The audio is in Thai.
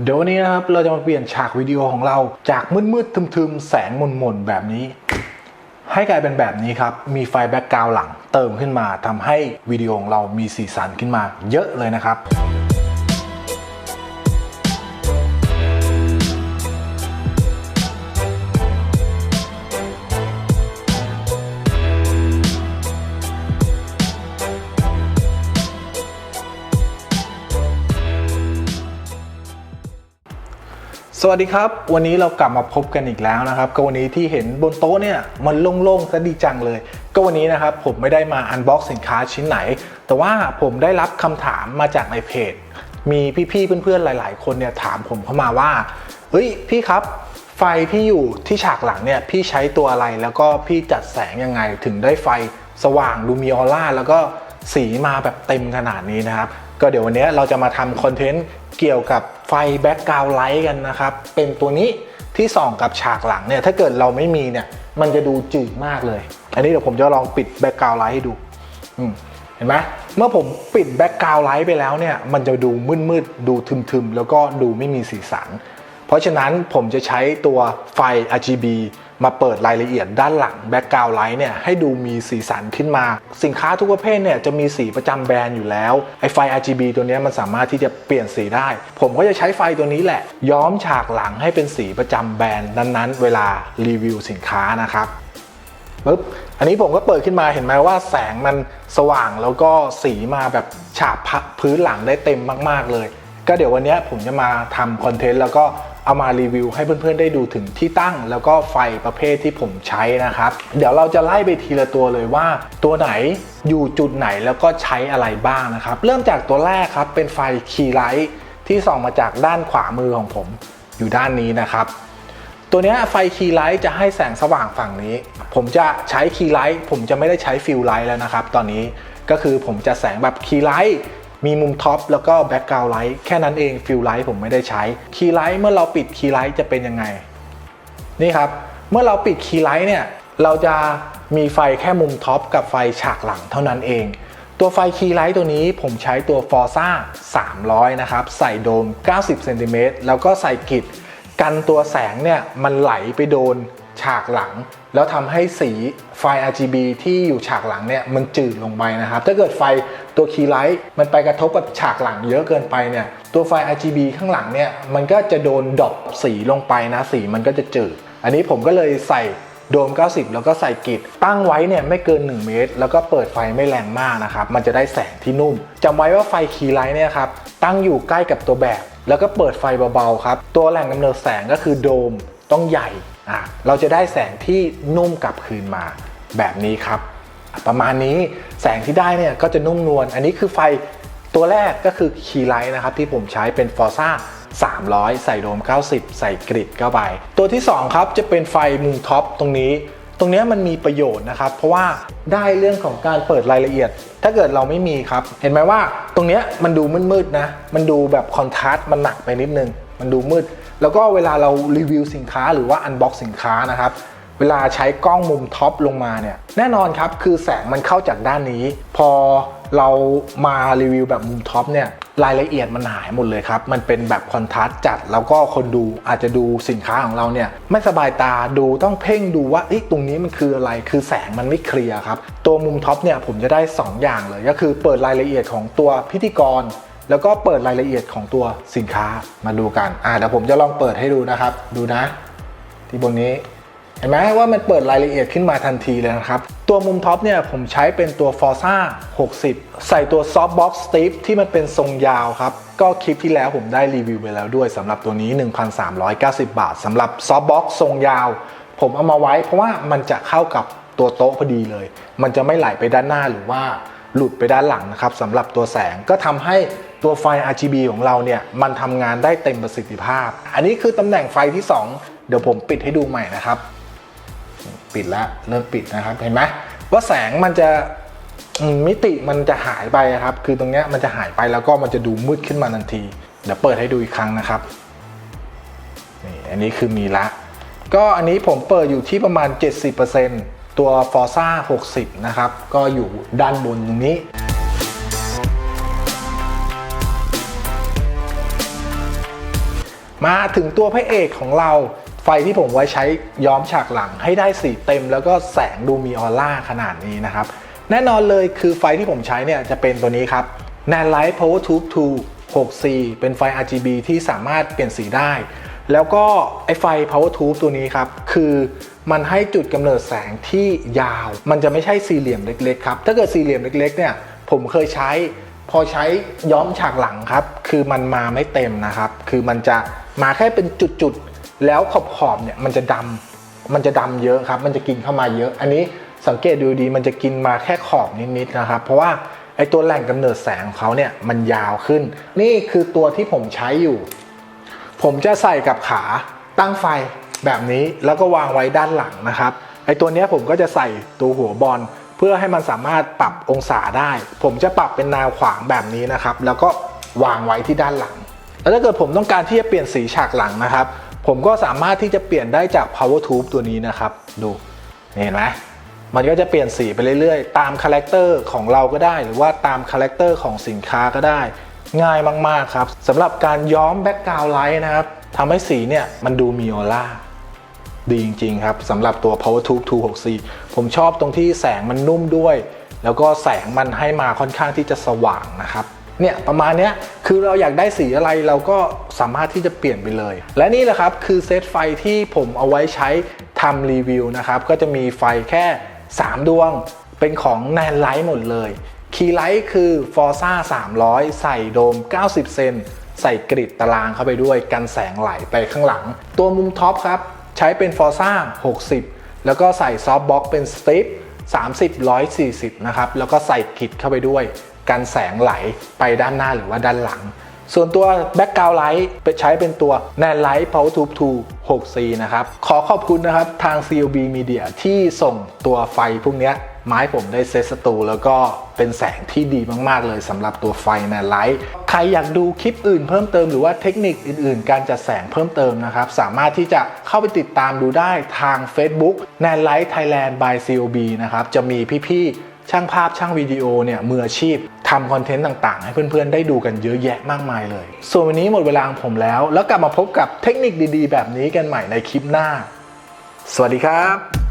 เดี๋ยววันนี้นะครับเราจะมาเปลี่ยนฉากวิดีโอของเราจากมืดๆทึมๆ แสงมนๆ แบบนี้ ให้กลายเป็นแบบนี้ครับ มีไฟแบ็กกราวหลังเติมขึ้นมาทำให้วิดีโอของเรามีสีสันขึ้นมาเยอะเลยนะครับ สวัสดีครับ วันนี้เรากลับมาพบกันอีกแล้วนะครับ ก็วันนี้ที่เห็นบนโต๊ะเนี่ยมันโล่งๆซะดีจังเลย ก็วันนี้นะครับผมไม่ได้มาอันบ็อกสินค้าชิ้นไหน แต่ว่าผมได้รับคำถามมาจากในเพจ มีพี่ๆเพื่อนๆหลาย ๆ คนเนี่ยถามผมเข้ามาว่าเฮ้ยพี่ครับไฟที่อยู่ที่ฉากหลังเนี่ยพี่ใช้ตัวอะไรแล้วก็พี่จัดแสงยังไงถึงได้ไฟสว่างดูมีออร่าแล้วก็สีมาแบบเต็มขนาดนี้นะครับ ก็เดี๋ยววันนี้เราจะมาทำคอนเทนต์เกี่ยวกับไฟแบ็กกราวไลท์กันนะครับ เป็นตัวนี้ที่ส่องกับฉากหลังเนี่ย ถ้าเกิดเราไม่มีเนี่ย มันจะดูจืดมากเลย อันนี้เดี๋ยวผมจะลองปิดแบ็กกราวไลท์ให้ดูเห็นไหมเมื่อผมปิดแบ็กกราวไลท์ไปแล้วเนี่ย มันจะดูมืดๆ ดูทึมๆ แล้วก็ดูไม่มีสีสัน เพราะฉะนั้นผมจะใช้ตัวไฟ RGB มาเปิดรายละเอียดด้านหลัง Background Light เนี่ยให้ดูมีสีสันขึ้นมา สินค้าทุกประเภทเนี่ยจะมีสีประจำแบรนด์อยู่แล้วไอไฟ RGB ตัวนี้มันสามารถที่จะเปลี่ยนสีได้ ผมก็จะใช้ไฟตัวนี้แหละ ย้อมฉากหลังให้เป็นสีประจำแบรนด์นั้นๆ เวลารีวิวสินค้านะครับปึ๊บอันนี้ผมก็เปิดขึ้นมาเห็นไหมว่าแสงมันสว่างแล้วก็สีมาแบบฉาบพ,พื้นหลังได้เต็มมาก ๆ เลย ก็เดี๋ยววันนี้ผมจะมาทำคอนเทนต์แล้วก็ เอามารีวิวให้เพื่อนๆได้ดูถึงที่ตั้ง แล้วก็ไฟประเภทที่ผมใช้นะครับ เดี๋ยวเราจะไล่ไปทีละตัวเลยว่า ตัวไหนอยู่จุดไหนแล้วก็ใช้อะไรบ้างนะครับ เริ่มจากตัวแรกครับเป็นไฟคีไลท์ที่ส่องมาจากด้านขวามือของผมอยู่ด้านนี้นะครับ ตัวนี้ไฟคีไลท์จะให้แสงสว่างฝั่งนี้ ผมจะใช้คีไลท์ผมจะไม่ได้ใช้ฟิลไลท์แล้วนะครับ ตอนนี้ก็คือผมจะแสงแบบคีไลท์ มีมุมท็อปแล้วก็แบ็กกราวด์ไลท์แค่นั้นเองฟิลไลท์ผมไม่ได้ใช้คีย์ไลท์เมื่อเราปิดคีย์ไลท์จะเป็นยังไง นี่ครับ เมื่อเราปิดคีย์ไลท์เนี่ยเราจะมีไฟแค่มุมท็อปกับไฟฉากหลังเท่านั้นเอง ตัวไฟคีย์ไลท์ตัวนี้ผมใช้ตัว Forza 300 นะครับ ใส่โดม 90 เซนติเมตรแล้วก็ใส่กิดกันตัวแสงเนี่ยมันไหลไปโดนฉากหลัง แล้วทำให้สีไฟ RGB ที่อยู่ฉากหลังเนี่ยมันจืดลงไปนะครับ ถ้าเกิดไฟตัวคีย์ไลท์มันไปกระทบกับฉากหลังเยอะเกินไปเนี่ยตัวไฟ RGB ข้างหลังเนี่ยมันก็จะโดนดรอปสีลงไปนะสีมันก็จะจืด อันนี้ผมก็เลยใส่โดม 90 แล้วก็ใส่กิดตั้งไว้เนี่ยไม่เกิน 1 เมตร แล้วก็เปิดไฟไม่แรงมากนะครับ มันจะได้แสงที่นุ่มจำไว้ว่าไฟคีย์ไลท์เนี่ยครับตั้งอยู่ใกล้กับตัวแบบ แล้วก็เปิดไฟเบาๆครับ ตัวแหล่งกำเนิดแสงก็คือโดมต้องใหญ่ เราจะได้แสงที่นุ่มกลับคืนมาแบบนี้ครับ ประมาณนี้แสงที่ได้เนี่ยก็จะนุ่มนวลอันนี้คือไฟตัวแรกก็คือคีไลท์นะครับที่ผมใช้เป็น Forza 300 ใส่โดม 90 ใส่กริดเข้าไป ตัวที่ 2 ครับจะเป็นไฟมุมท็อปตรงนี้ ตรงนี้มันมีประโยชน์นะครับ เพราะว่าได้เรื่องของการเปิดรายละเอียด ถ้าเกิดเราไม่มีครับ เห็นไหมว่าตรงนี้มันดูมืดๆนะ มันดูแบบคอนทราสต์มันหนักไปนิดนึง มันดูมืด แล้วก็เวลาเรารีวิวสินค้าหรือว่าอันบ็อกสินค้านะครับ เวลาใช้กล้องมุมท็อปลงมาเนี่ย แน่นอนครับ คือแสงมันเข้าจากด้านนี้ พอเรามารีวิวแบบมุมท็อปเนี่ยรายละเอียดมันหายหมดเลยครับ มันเป็นแบบคอนทราสต์จัด แล้วก็คนดูอาจจะดูสินค้าของเราเนี่ยไม่สบายตาดูต้องเพ่งดูว่าอ๊ะตรงนี้มันคืออะไร คือแสงมันไม่เคลียร์ครับ ตัวมุมท็อปเนี่ยผมจะได้ 2 อย่างเลย ก็คือเปิดรายละเอียดของตัวพิธีกร แล้วก็เปิดรายละเอียดของตัวสินค้ามาดูกัน อ่าเดี๋ยวผมจะลองเปิดให้ดูนะครับ ดูนะ ที่บนนี้ เห็นไหมว่ามันเปิดรายละเอียดขึ้นมาทันทีเลยนะครับ ตัวมุมท็อปเนี่ยผมใช้เป็นตัว Forza 60 ใส่ตัว Softbox Strip ที่มันเป็นทรงยาวครับ ก็คลิปที่แล้วผมได้รีวิวไปแล้วด้วยสำหรับตัวนี้ 1,390 บาทสำหรับ Softbox ทรงยาว ผมเอามาไว้ เพราะว่ามันจะเข้ากับตัวโต๊ะพอดีเลย มันจะไม่ไหลไปด้านหน้าหรือว่า หลุดไปด้านหลังนะครับสำหรับตัวแสงก็ทำให้ตัวไฟ RGB ของเราเนี่ยมันทำงานได้เต็มประสิทธิภาพ อันนี้คือตำแหน่งไฟที่สองเดี๋ยวผมปิดให้ดูใหม่นะครับ ปิดแล้วเริ่มปิดนะครับเห็นไหมว่าแสงมันจะมิติมันจะหายไปครับ คือตรงเนี้ยมันจะหายไปแล้วก็มันจะดูมืดขึ้นมาทันที เดี๋ยวเปิดให้ดูอีกครั้งนะครับนี่อันนี้คือมีละ ก็อันนี้ผมเปิดอยู่ที่ประมาณ 70% ตัว Forza 60 นะครับ ก็อยู่ด้านบนตรงนี้ มาถึงตัวพระเอกของเราไฟที่ผมไว้ใช้ย้อมฉากหลังให้ได้สีเต็ม แล้วก็แสงดูมีออร่าขนาดนี้นะครับ แน่นอนเลยคือไฟที่ผมใช้เนี่ยจะเป็นตัวนี้ครับ n a n Light Power Tube 2 6C เป็นไฟ RGB ที่สามารถเปลี่ยนสีได้ แล้วก็ไอไฟ Power Tube ตัวนี้ครับ คือ มันให้จุดกำเนิดแสงที่ยาว มันจะไม่ใช่สี่เหลี่ยมเล็กๆครับ ถ้าเกิดสี่เหลี่ยมเล็กๆเนี่ย ผมเคยใช้ พอใช้ย้อมฉากหลังครับ คือมันมาไม่เต็มนะครับ คือมันจะมาแค่เป็นจุดๆ แล้วขอบๆเนี่ยมันจะดำมันจะดำเยอะครับ มันจะกินเข้ามาเยอะ อันนี้สังเกตดูดี มันจะกินมาแค่ขอบนิดๆนะครับ เพราะว่าไอตัวแหล่งกำเนิดแสงของเขาเนี่ยมันยาวขึ้น นี่คือตัวที่ผมใช้อยู่ ผมจะใส่กับขาตั้งไฟ แบบนี้แล้วก็วางไว้ด้านหลังนะครับไอตัวนี้ผมก็จะใส่ตัวหัวบอลเพื่อให้มันสามารถปรับองศาได้ ผมจะปรับเป็นแนวขวางแบบนี้นะครับ แล้วก็วางไว้ที่ด้านหลัง แล้วถ้าเกิดผมต้องการที่จะเปลี่ยนสีฉากหลังนะครับ ผมก็สามารถที่จะเปลี่ยนได้จาก power tube ตัวนี้นะครับ ดูเห็นไหมมันก็จะเปลี่ยนสีไปเรื่อยๆ ตามคาแรคเตอร์ของเราก็ได้ หรือว่าตามคาแรคเตอร์ของสินค้าก็ได้ ง่ายมากๆครับสำหรับการย้อมแบ็กกราวด์ไลท์นะครับทำให้สีเนี่ยมันดูมีออร่า ดีจริงๆครับสำหรับตัว Power Tube 264ผมชอบตรงที่แสงมันนุ่มด้วย แล้วก็แสงมันให้มาค่อนข้างที่จะสว่างนะครับเนี่ยประมาณเนี้ยคือเราอยากได้สีอะไรเราก็สามารถที่จะเปลี่ยนไปเลย และนี่แหละครับคือเซตไฟที่ผมเอาไว้ใช้ทำรีวิวนะครับ ก็จะมีไฟแค่ 3 ดวง เป็นของแนนไลท์หมดเลยคีย์ไลท์คือ Forza 300 ใส่โดม 90 เซนใส่กริดตารางเข้าไปด้วยกันแสงไหลไปข้างหลัง ตัวมุมท็อปครับ ใช้เป็นฟอร์ซ่า60 แล้วก็ใส่ซอฟต์บ็อกเป็นสติป30 140 นะครับ แล้วก็ใส่กิดเข้าไปด้วย กันแสงไหลไปด้านหน้าหรือว่าด้านหลัง ส่วนตัวแบ็กกราวไลท์ใช้เป็นตัวแนนไลท์ Power Tube 2 6C นะครับ ขอขอบคุณนะครับ ทาง COB Media ที่ส่งตัวไฟพวกนี้ ยมาให้ผมได้เซตสตูแล้วก็เป็นแสงที่ดีมาก ๆ เลยสำหรับตัวไฟ n a n Light ใครอยากดูคลิปอื่นเพิ่มเติมหรือว่าเทคนิคอื่น ๆ การจัดแสงเพิ่มเติมนะครับ สามารถที่จะเข้าไปติดตามดูได้ทาง Facebook n a n Light Thailand by CLB นะครับจะมีพี่ ๆช่างภาพช่างวิดีโอเนี่ยมืออาชีพทำคอนเทนต์ต่างๆ ให้เพื่อนๆ ได้ดูกันเยอะแยะมากมายเลย ส่วนวันนี้หมดเวลาของผมแล้ว แล้วกลับมาพบกับเทคนิคดีๆ แบบนี้กันใหม่ในคลิปหน้า สวัสดีครับ